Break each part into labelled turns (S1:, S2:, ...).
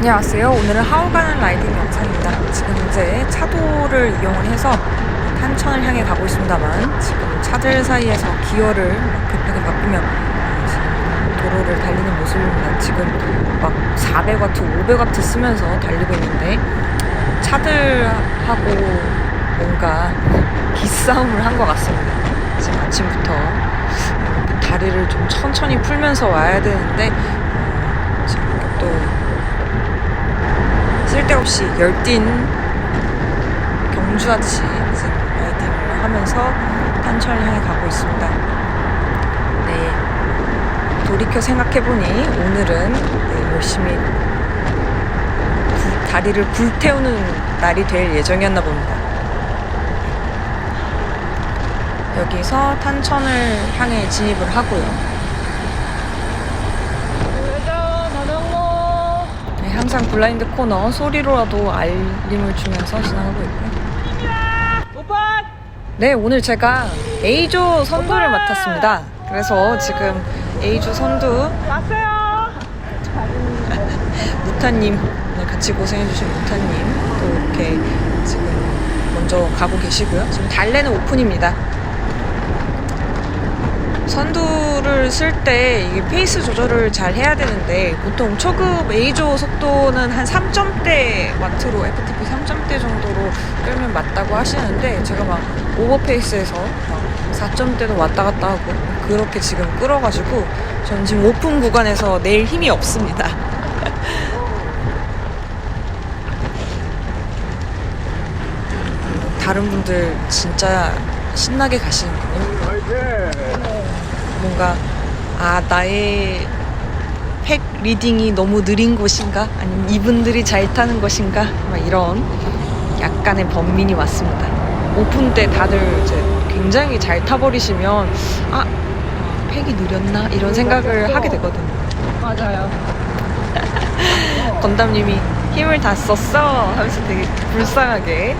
S1: 안녕하세요. 오늘은 하우 가는 라이딩 영상입니다. 지금 현재 차도를 이용을 해서 탄천을 향해 가고 있습니다만 지금 차들 사이에서 기어를 막 급하게 지금 도로를 달리는 모습입니다. 지금 막 400와트, 500와트 쓰면서 달리고 있는데 차들하고 뭔가 기싸움을 한 것 같습니다. 지금 아침부터 다리를 좀 천천히 풀면서 와야 되는데 어, 지금 또 쓸데없이 열띤 경주하듯이 지금 라이딩을 하면서 탄천을 향해 가고 있습니다. 네. 돌이켜 생각해보니 오늘은 네, 열심히 불- 다리를 불태우는 날이 될 예정이었나 봅니다. 여기서 탄천을 향해 진입을 하고요. 네, 항상 블라인드 코너 소리로라도 알림을 주면서 진행하고 있고요.
S2: 오빠!
S1: 네, 오늘 제가 A조 선두를 맡았습니다. 그래서 지금 A조 선두
S2: 왔어요!
S1: 무타님, 오늘 같이 고생해주신 무타님 또 이렇게 지금 먼저 가고 계시고요. 지금 달래는 오픈입니다. 선두를 쓸 때 페이스 조절을 잘 해야 되는데 보통 초급 A조 속도는 한 3점대 와트로 FTP 3점대 정도로 끌면 맞다고 하시는데 제가 막 오버페이스에서 막 4점대도 왔다 갔다 하고 그렇게 지금 끌어가지고 전 지금 오픈 구간에서 낼 힘이 없습니다. 다른 분들 진짜 신나게 가시는군요. 뭔가 아 나의 팩 리딩이 너무 느린 곳인가 아니면 이분들이 잘 타는 것인가 막 이런 약간의 번민이 왔습니다. 오픈 때 다들 이제 굉장히 잘 타버리시면 아 아, 팩이 느렸나 이런 생각을 하게 되거든요.
S2: 맞아요.
S1: 건담님이 힘을 다 썼어 하면서 되게 불쌍하게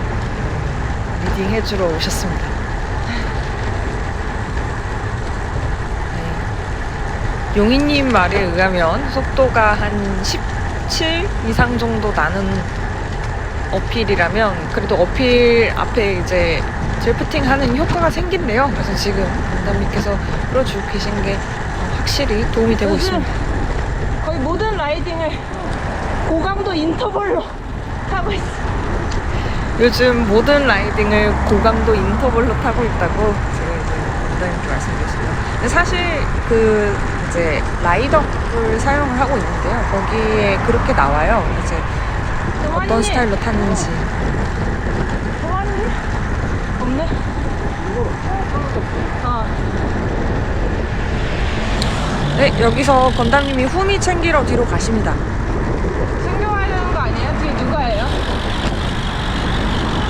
S1: 리딩 해주러 오셨습니다. 네. 용인님 말에 의하면 속도가 한 17 이상 정도 나는 어필이라면 그래도 어필 앞에 이제 드리프팅 하는 효과가 생긴대요. 그래서 지금 건담님께서 끌어주고 계신 게 어, 확실히 도움이 되고 있습니다.
S2: 거의 모든 라이딩을 고강도 인터벌로 하고 있어.
S1: 요즘 모든 라이딩을 고강도 인터벌로 타고 있다고 제가 이제 원장님께 말씀드렸습니다. 근데 사실 그 이제 라이더를 사용을 하고 있는데요. 거기에 그렇게 나와요. 이제 어떤 스타일로 탔는지.
S2: 없네? 어.
S1: 네, 여기서 건담님이 후미 챙기러 뒤로 가십니다.
S2: 챙겨와야 되는 거 아니에요? 뒤에 누가예요?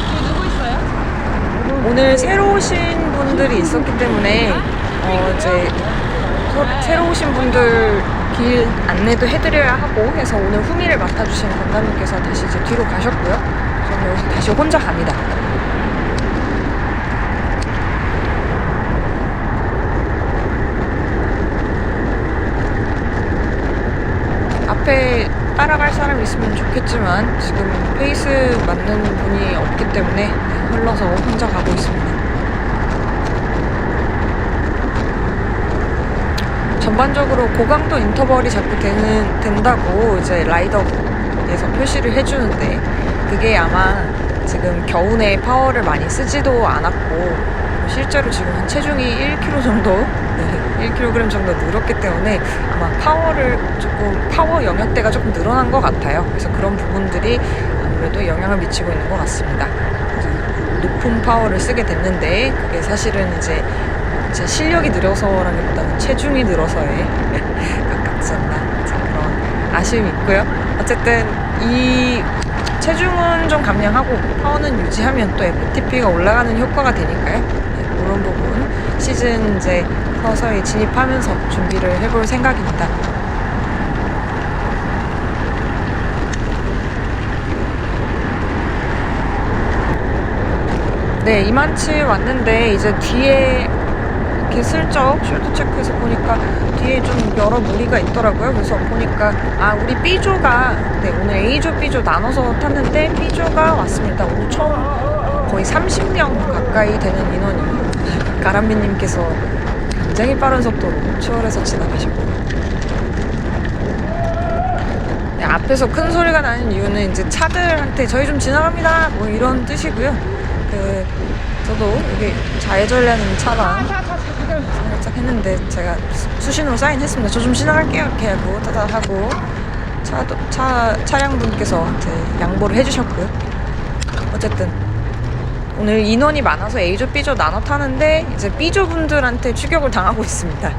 S2: 뒤에 누구 있어요?
S1: 오늘 새로 오신 분들이 있었기 때문에 어 이제 소- 새로 오신 분들 길 안내도 해드려야 하고 해서 오늘 후미를 맡아주신 건담님께서 다시 이제 뒤로 가셨고요. 저는 여기서 다시 혼자 갑니다. 앞에 따라갈 사람 있으면 좋겠지만 지금 페이스 맞는 분이 없기 때문에 네, 흘러서 혼자 가고 있습니다. 전반적으로 고강도 인터벌이 자꾸 되는, 된다고 이제 라이더에서 표시를 해주는데 그게 아마 지금 겨우내 파워를 많이 쓰지도 않았고 실제로 지금 한 체중이 1kg 정도 네, 1kg 정도 늘었기 때문에 아마 파워를 조금 파워 영역대가 조금 늘어난 것 같아요. 그래서 그런 부분들이 아무래도 영향을 미치고 있는 것 같습니다. 높은 파워를 쓰게 됐는데 그게 사실은 이제 제 실력이 늘어서라기보다는 체중이 늘어서에 가깝지 않나 자, 그런 아쉬움이 있고요. 어쨌든 이 체중은 좀 감량하고 파워는 유지하면 또 FTP가 올라가는 효과가 되니까요. 네, 그런 부분 시즌 이제 서서히 진입하면서 준비를 해볼 생각입니다. 네, 이만치 왔는데 이제 뒤에 이렇게 슬쩍 숄더 체크해서 보니까 뒤에 좀 여러 무리가 있더라고요. 그래서 보니까 아 우리 B조가 네 오늘 A조 B조 나눠서 탔는데 B조가 왔습니다. 오늘 처음 거의 30명 가까이 되는 인원이 가람비님께서 굉장히 빠른 속도로 추월해서 지나가시고 네, 앞에서 큰 소리가 나는 이유는 이제 차들한테 저희 좀 지나갑니다 뭐 이런 뜻이고요. 그 저도 여기 좌회전하는 차랑 살짝 했는데 제가 수신호로 사인했습니다. 저 좀 지나갈게요 이렇게 하고 따다 하고 차도 차 차량분께서 양보를 해주셨고요. 어쨌든 오늘 인원이 많아서 A조, B조 나눠 타는데 이제 B조 분들한테 추격을 당하고 있습니다.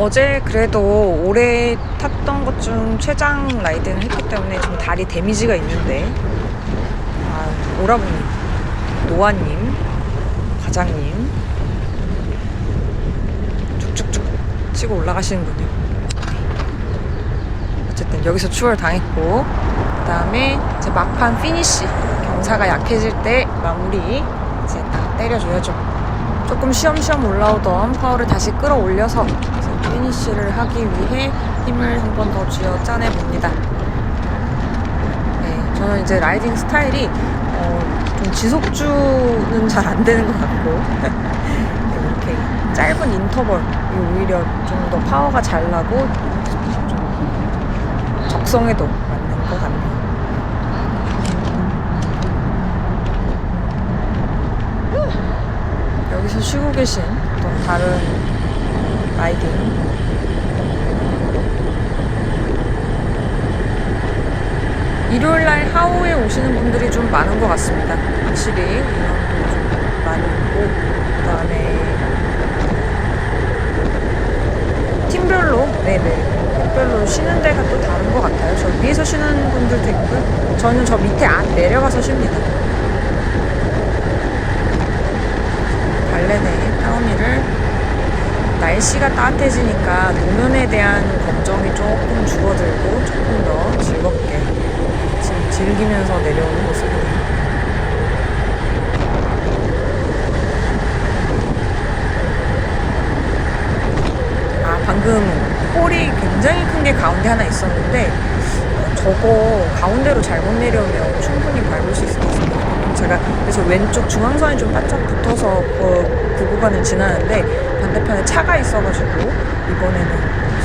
S1: 어제 그래도 올해 탔던 것 중 최장 라이딩을 했기 때문에 좀 다리 데미지가 있는데 아, 오라버님, 노아님, 과장님 쭉쭉쭉 치고 올라가시는군요. 어쨌든 여기서 추월 당했고 그 다음에 이제 막판 피니쉬 경사가 약해질 때 마무리 이제 딱 때려줘야죠. 조금 쉬엄쉬엄 올라오던 파워를 다시 끌어올려서 피니쉬를 하기 위해 힘을 한 번 더 쥐어 짜내 봅니다. 네, 저는 이제 라이딩 스타일이 어, 좀 지속주는 잘 안 되는 것 같고 이렇게 짧은 인터벌이 오히려 좀 더 파워가 잘 나고 좀 적성에도 맞는 것 같네요. 여기서 쉬고 계신 또 다른 라이딩 일요일날 하우에 오시는 분들이 좀 많은 것 같습니다. 확실히 인원도 좀 많이 있고 그 다음에 팀별로 네네 팀별로 쉬는 데가 또 다른 것 같아요. 저 위에서 쉬는 분들도 있고요. 저는 저 밑에 안 내려가서 쉽니다. 발레네 타오미를 날씨가 따뜻해지니까 노면에 대한 걱정이 조금 줄어들고 조금 더 즐겁게 지금 즐기면서 내려오는 모습이에요. 아 방금 홀이 굉장히 큰 게 가운데 하나 있었는데 저거 가운데로 잘못 내려오면 충분히 밟을 수 있을 것 같습니다. 제가 그래서 왼쪽 중앙선에 좀 바짝 붙어서 그, 그 구간을 지나는데 반대편에 차가 있어가지고 이번에는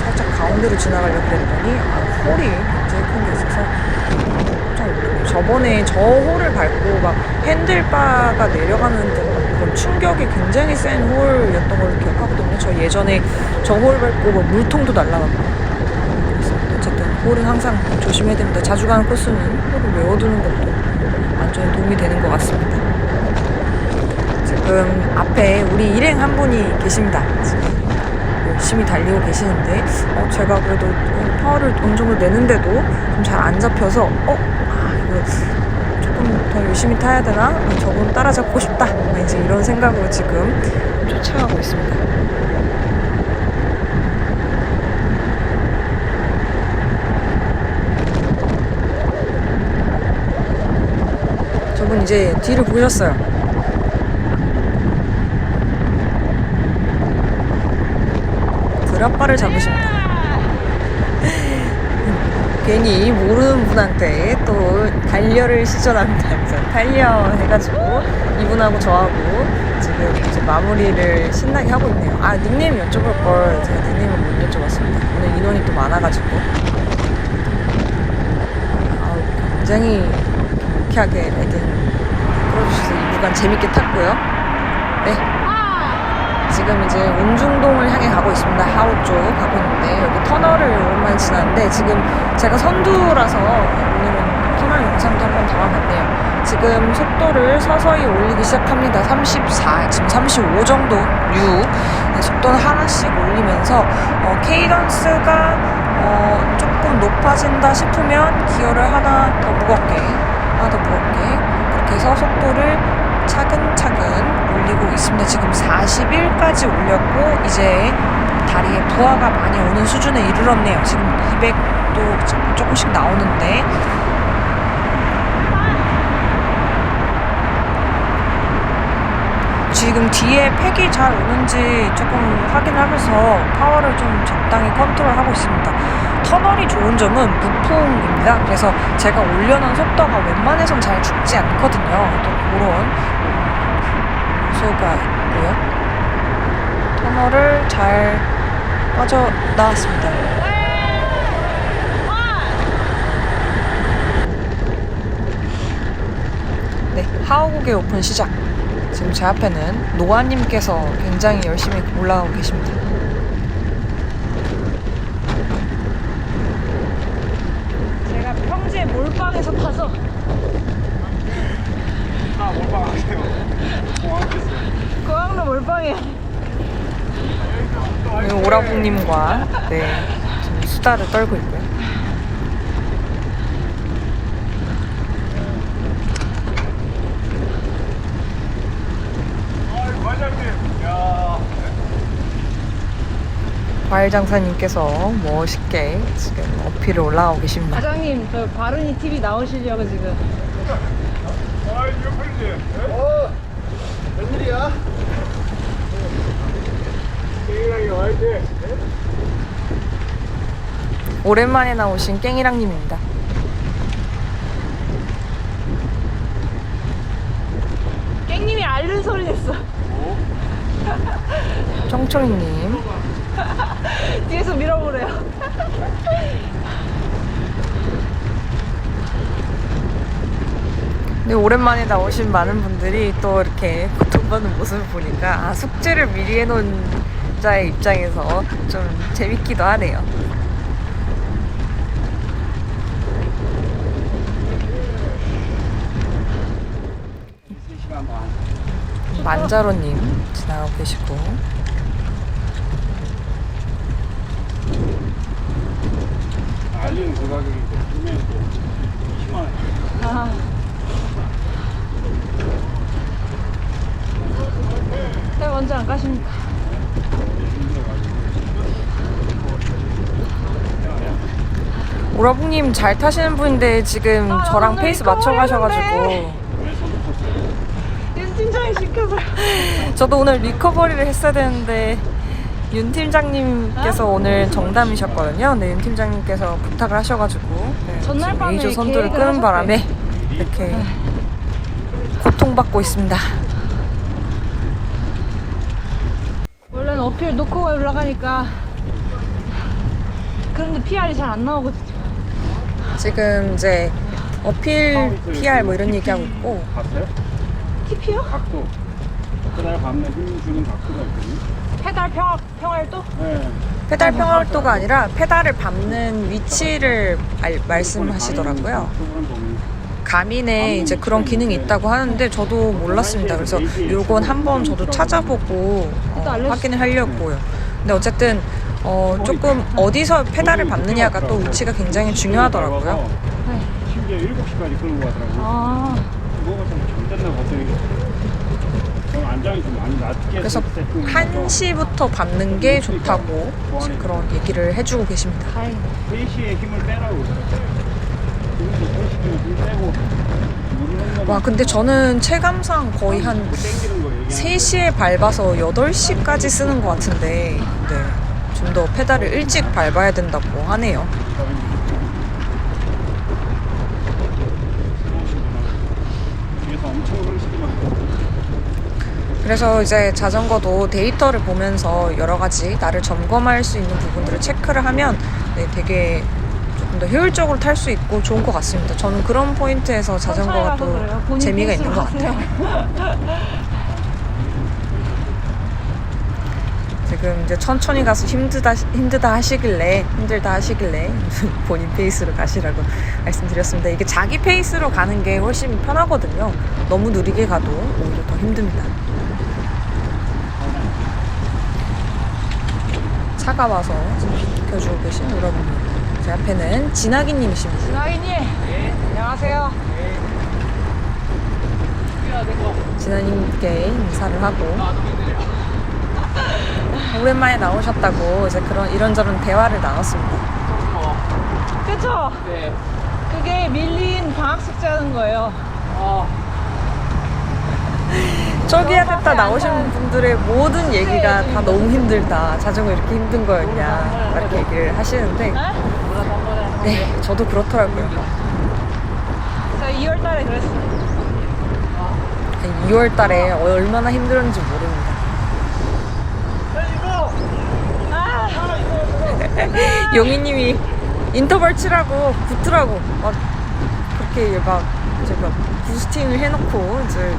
S1: 살짝 가운데로 지나가려고 그랬더니 아, 홀이 굉장히 큰 게 있어서 깜짝 놀랐네요. 저번에 저 홀을 밟고 막 핸들바가 내려가는 등 그런 충격이 굉장히 센 홀이었던 걸로 기억하거든요. 저 예전에 저 홀 밟고 뭐 물통도 그래서 어쨌든 홀은 항상 조심해야 됩니다. 자주 가는 코스는 홀을 외워두는 것도 안전에 도움이 되는 것 같습니다. 지금 앞에 우리 일행 한 분이 계십니다. 열심히 달리고 계시는데 어, 제가 그래도 파워를 어느 정도 내는데도 좀 잘 안 잡혀서 어? 아 이거 조금 더 열심히 타야 되나? 어, 저분 따라잡고 싶다. 막 이제 이런 생각으로 지금 쫓아가고 있습니다. 저분 이제 뒤를 보셨어요. 드랍바를 잡으십니다. 괜히 모르는 분한테 또 시전합니다. 그래서 달려 해가지고 이분하고 저하고 지금 이제 마무리를 신나게 하고 있네요. 아 닉네임 여쭤볼 걸 제가 닉네임을 못 여쭤봤습니다. 오늘 인원이 또 많아가지고 아우 굉장히 유쾌하게 라이딩 끌어주셔서 이 구간 재밌게 탔고요. 네. 지금 이제 운중동을 향해 가고 있습니다. 하우 쪽 가고 있는데 여기 터널을 오랜만에 지났는데 지금 제가 선두라서 오늘은 터널 영상도 한번 담아봤네요. 지금 속도를 서서히 올리기 시작합니다. 34, 지금 35 정도 6 네, 속도는 하나씩 올리면서 어, 케이던스가 어, 조금 높아진다 싶으면 기어를 하나 더 무겁게 41까지 올렸고 이제 다리에 부하가 많이 오는 수준에 이르렀네요. 지금 200도 조금씩 나오는데 지금 뒤에 팩이 잘 오는지 조금 확인하면서 파워를 좀 적당히 컨트롤하고 있습니다. 터널이 좋은 점은 무풍입니다. 그래서 제가 올려놓은 속도가 웬만해선 잘 죽지 않거든요. 또 그런 소가 있고요. 터널을 잘 빠져나왔습니다. 네, 하우국의 오픈 시작. 지금 제 앞에는 노아님께서 굉장히 열심히 올라가고 계십니다.
S2: 제가 평지에 몰빵에서 타서
S3: 아, 몰빵하세요.
S2: 고항로 몰빵이에요.
S1: 네, 오라붕님과 네, 지금 수다를 떨고 있고요. 과일 장사님께서 멋있게 지금 어필을 올라가고 계십니다.
S2: 과장님, 저 바른이 TV 나오시려고 지금.
S3: 아, 유플리. 어. 웬일이야?
S1: 오랜만에 나오신 깽이랑님입니다.
S2: 깽님이 앓는 소리 냈어.
S1: 청초이님,
S2: 뒤에서 밀어보래요.
S1: 네, 오랜만에 나오신 많은 분들이 또 이렇게 고통받는 모습을 보니까 아, 숙제를 미리 해놓은 자의 입장에서 좀 재밌기도 하네요. 만자로님 지나가고 계시고
S3: 알리는 그 가격인데 구매는 또 20만 원.
S2: 아. 네, 먼저 안 가십니까?
S1: 오라붕님 잘 타시는 분인데 지금
S2: 아,
S1: 저랑
S2: 오늘
S1: 페이스
S2: 이거
S1: 맞춰 가셔가지고
S3: 손도 컸어요?
S2: 윤 팀장이 시켜서요.
S1: 저도 오늘 리커버리를 했어야 되는데 윤 팀장님께서 오늘 정담이셨거든요. 네, 윤 팀장님께서 부탁을 하셔가지고 네,
S2: 전날
S1: 지금
S2: 밤에
S1: 레이저 선두를
S2: 계획을
S1: 끄는. 바람에 이렇게 고통받고 있습니다.
S2: 원래는 어필 놓고 올라가니까 그런데 PR이 잘 안 나오거든요.
S1: 지금 이제 어필 PR 뭐 이런 얘기하고 있고
S3: 봤어요?
S2: TP요?
S3: 각도. 그날 밤에 힘 주는 각도가 있거든요.
S2: 페달 평, 평활도?
S3: 네.
S1: 페달 평활도가 아니라 페달을 밟는 위치를 알- 말씀하시더라고요.
S3: 보면
S1: 가민에 이제 그런 기능이 있다고 하는데 저도 몰랐습니다. 그래서 요건 한번 저도 찾아보고 어, 확인을 하려고요. 근데 어쨌든 어, 조금 어디서 페달을 밟느냐가 또 위치가 굉장히 중요하더라고요.
S2: 네.
S3: 심지어 7시까지 끌고 가더라고요.
S2: 아,
S3: 그거가 좀 잘됐나 봤더니 좀 안장이 좀 많이 낮게
S1: 그래서
S3: 세팅이
S1: 1시부터 밟는 게 좋다고 그런 얘기를 해주고 계십니다.
S2: 다행이네.
S3: 3시에 힘을 빼라고 그러더라고요.
S1: 와, 근데 저는 체감상 거의 한
S3: 땡기는 거 얘기하는
S1: 3시에 밟아서 8시까지 쓰는 것 같은데, 네. 좀 더 페달을 일찍 밟아야 된다고 하네요. 그래서 이제 자전거도 데이터를 보면서 여러 가지 나를 점검할 수 있는 부분들을 체크를 하면 네, 되게 조금 더 효율적으로 탈 수 있고 좋은 것 같습니다. 저는 그런 포인트에서 자전거가
S2: 가서 그래요.
S1: 또 재미가 있는 것 같아요. 지금 이제 천천히 가서 힘들다 힘들다 하시길래 힘들다 하시길래 본인 페이스로 가시라고 말씀드렸습니다. 이게 자기 페이스로 가는 게 훨씬 편하거든요. 너무 느리게 가도 오히려 더 힘듭니다. 차가 와서 지금 비켜주고 계신 여러분입니다. 제 앞에는 진아기님이십니다.
S2: 진아기님, 안녕하세요.
S1: 진아님께 인사를 하고 오랜만에 나오셨다고 이제 그런 이런저런 대화를 나눴습니다.
S2: 그쵸?
S3: 네.
S2: 그게 밀린 방학 숙제 하는 거예요.
S3: 아,
S1: 저기야 됐다 나오신 분들의 모든 얘기가 다 너무 힘들다. 자전거 이렇게 힘든 거였냐. 이렇게 얘기를 하시는데, 네, 저도 그렇더라고요.
S2: 저 2월 달에 그랬어요.
S1: 2월 달에 얼마나 힘들었는지 모릅니다.
S2: 아,
S1: 용희님이 인터벌 치라고 붙으라고 막 그렇게 막막 부스팅을 해놓고 이제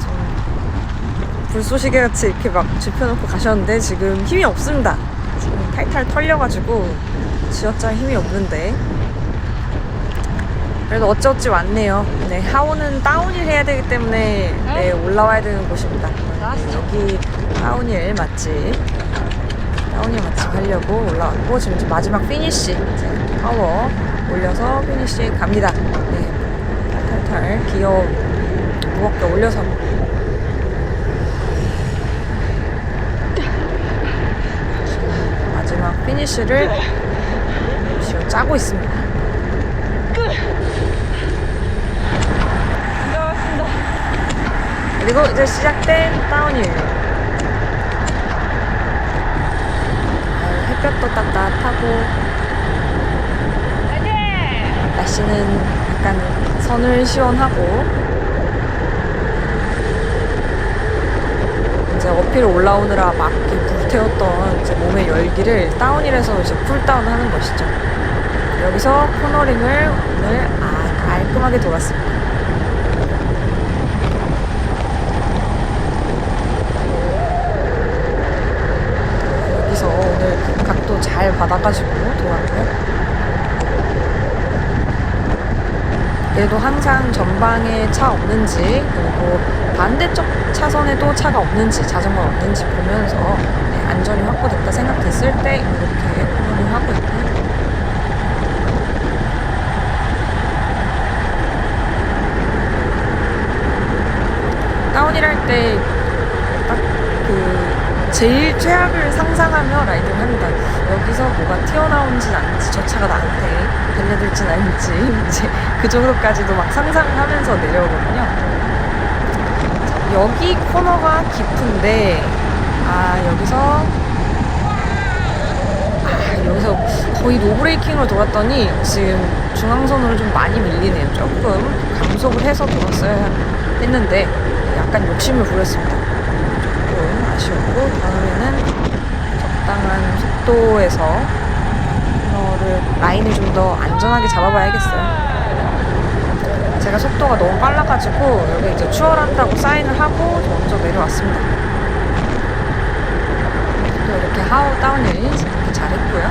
S1: 좀 불쏘시개 같이 이렇게 막 짚혀놓고 가셨는데 지금 힘이 없습니다. 지금 탈탈 털려가지고 지어짤 힘이 없는데 그래도 어찌어찌 왔네요. 네 하원은 다운힐 해야 되기 때문에 네, 올라와야 되는 곳입니다. 여기 다운힐 맛집. 다운힐 맛집 하려고 올라왔고 지금 이제 마지막 피니쉬 이제 파워 올려서 피니쉬 갑니다. 네 탈탈탈 기어 무겁게 올려서 마지막 피니쉬를 지금 짜고 있습니다.
S2: 반갑습니다.
S1: 그리고 이제 시작된. 아유, 햇볕도 따뜻하고 날씨는 약간 선을 시원하고 이제 어필 올라오느라 막 이렇게 불태웠던 이제 몸의 열기를 다운힐에서 이제 쿨다운 하는 것이죠. 여기서 코너링을 오늘 아, 깔끔하게 돌았습니다. 여기서 오늘 각도 잘 받아가지고 돌았고요. 그래도 항상 전방에 차 없는지 그리고 반대쪽 차선에도 차가 없는지 자전거 없는지 보면서 네, 안전이 확보됐다 생각됐을 때 이렇게 코너링 하고 있고요. 다운이랄 때딱 그 제일 최악을 상상하며 라이딩을 합니다. 여기서 뭐가 튀어나오는지 않는지 저 차가 나한테 달려들진 않을지 이제 그 정도까지도 막 상상하면서 내려오거든요. 여기 코너가 깊은데 아 여기서 아 여기서 거의 노브레이킹으로 돌았더니 지금 중앙선으로 좀 많이 밀리네요. 조금 감속을 해서 돌았어야 했는데 약간 욕심을 부렸습니다. 조금 아쉬웠고 다음에는 적당한 속도에서 코너를 라인을 좀 더 안전하게 잡아봐야겠어요. 제가 속도가 너무 빨라가지고 여기 이제 추월한다고 사인을 하고 먼저 내려왔습니다. 또 이렇게 하우 다운힐 이렇게 잘했고요.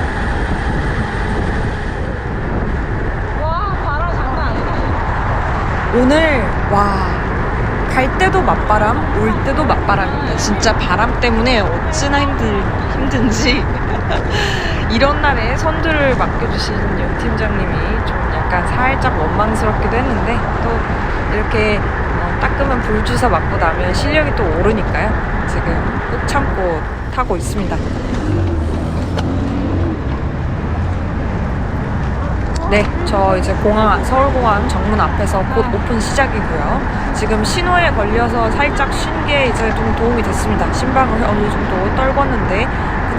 S2: 와, 바람 장난 아니다.
S1: 오늘 와. 갈 때도 맞바람, 올 때도 맞바람입니다. 진짜 바람 때문에 어찌나 힘들, 힘든지. 이런 날에 선두를 맡겨주신 연 팀장님이 좀 약간 살짝 원망스럽기도 했는데 또 이렇게 어, 따끔한 불주사 맞고 나면 실력이 또 오르니까요. 지금 꾹 참고 타고 있습니다. 네, 저 이제 공항, 서울공항 정문 앞에서 곧 오픈 시작이고요. 지금 신호에 걸려서 살짝 쉰 게 이제 좀 도움이 됐습니다. 심박을 어느 정도 떨궜는데, 음,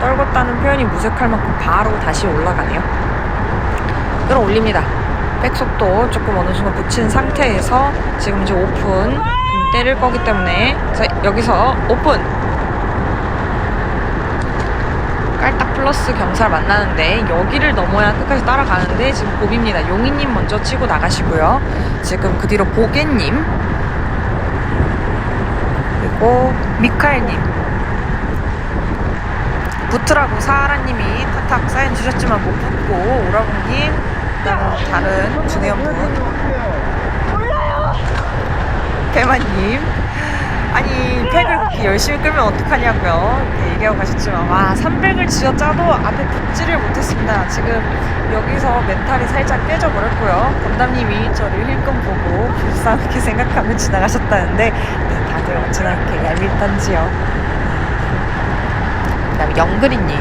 S1: 떨궜다는 표현이 무색할 만큼 바로 다시 올라가네요. 끌어올립니다. 백속도 조금 어느 정도 붙인 상태에서 지금 이제 오픈 음, 때릴 거기 때문에 자, 여기서 오픈 깔딱 플러스 경찰 만나는데 여기를 넘어야 끝까지 따라가는데 지금 고비입니다. 용희님 먼저 치고 나가시고요. 지금 그 뒤로 보게님 그리고 미카엘님 붙으라고 사하라님이 탁탁 사인 주셨지만 못 붙고 그다음 다른 주네연분 몰라요 대만님 아니 팩을 그렇게 열심히 끌면 어떡하냐고요. 이렇게 얘기하고 가셨지만 와 300을 쥐어 짜도 앞에 붙지를 못했습니다. 지금 여기서 멘탈이 살짝 깨져버렸고요. 건담님이 저를 힐끔 보고 불쌍하게 생각하며 지나가셨다는데 네, 다들 어찌나 이렇게 얄밉던지요. 그 다음에 영그리님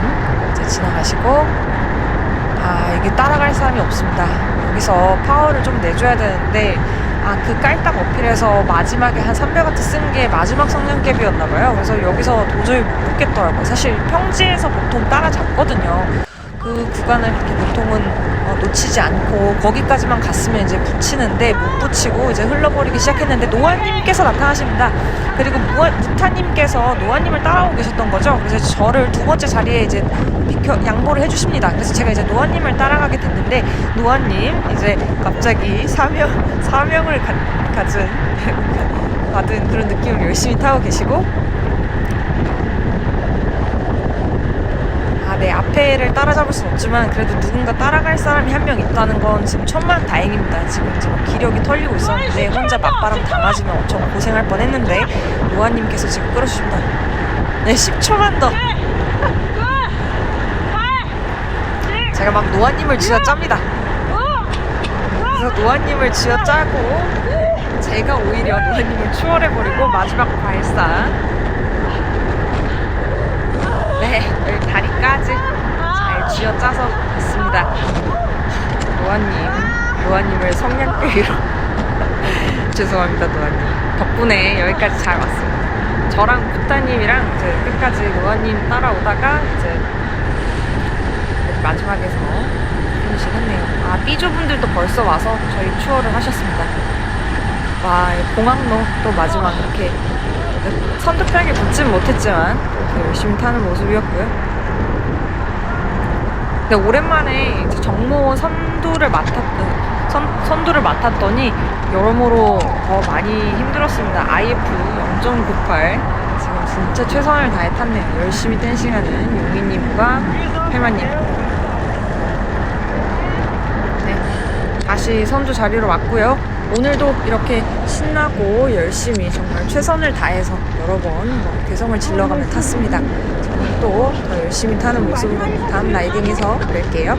S1: 이제 지나가시고 아 이게 따라갈 사람이 없습니다. 여기서 파워를 좀 내줘야 되는데 아 그 깔딱 어필해서 마지막에 한 300와트 쓴 게 마지막 성능캡이었나 봐요. 그래서 여기서 도저히 못 붙겠더라고요. 사실 평지에서 보통 따라잡거든요. 그 구간을 이렇게 보통은 어, 놓치지 않고 거기까지만 갔으면 이제 붙이는데 못 붙이고 이제 흘러버리기 시작했는데 노아님께서 나타나십니다. 그리고 무아, 무타님께서 노아님을 따라오고 계셨던 거죠. 그래서 저를 두 번째 자리에 이제 비켜 양보를 해주십니다. 그래서 제가 이제 노아님을 따라가게 됐는데 노아님 이제 갑자기 사명 사명을 가, 가진 받은 그런 느낌을 열심히 타고 계시고 아, 네, 앞에를 따라잡을 순 없지만 그래도 누군가 따라갈 사람이 한 명 있다는 건 지금 천만 다행입니다. 지금 지금 기력이 털리고 있었는데 혼자 맞바람 다 맞으면 엄청 고생할 뻔했는데 노아님께서 지금 끌어주십니다. 네, 10초만 더. 제가 막 노아님을 쥐어짭니다. 그래서 노아님을 쥐어짜고 제가 오히려 노아님을 추월해버리고 마지막 발사. 네, 여기 다리까지 잘 쥐어짜서 있습니다. 노아님, 노아님을 성냥개로 죄송합니다, 노아님. 덕분에 여기까지 잘 왔습니다. 저랑 부타님이랑 이제 끝까지 노아님 따라오다가 이제 마지막에서 피니시를 했네요. 아, 삐조분들도 벌써 와서 저희 추월을 하셨습니다. 와, 이 공항로 또 마지막 이렇게 선두편에 붙진 못했지만 열심히 타는 모습이었고요. 근데 오랜만에 정모 선두를 맡았 선, 선두를 맡았더니 여러모로 더 많이 힘들었습니다. IF 0.98 지금 진짜 최선을 다해 탔네요. 열심히 뗀 시간은 용희님과 헬마님. 네, 다시 선두 자리로 왔고요. 오늘도 이렇게 신나고 열심히 정말 최선을 다해서 여러 번뭐 개성을 질러가며 탔습니다. 저는 또 더 열심히 타는 모습으로 다음 라이딩에서 뵐게요.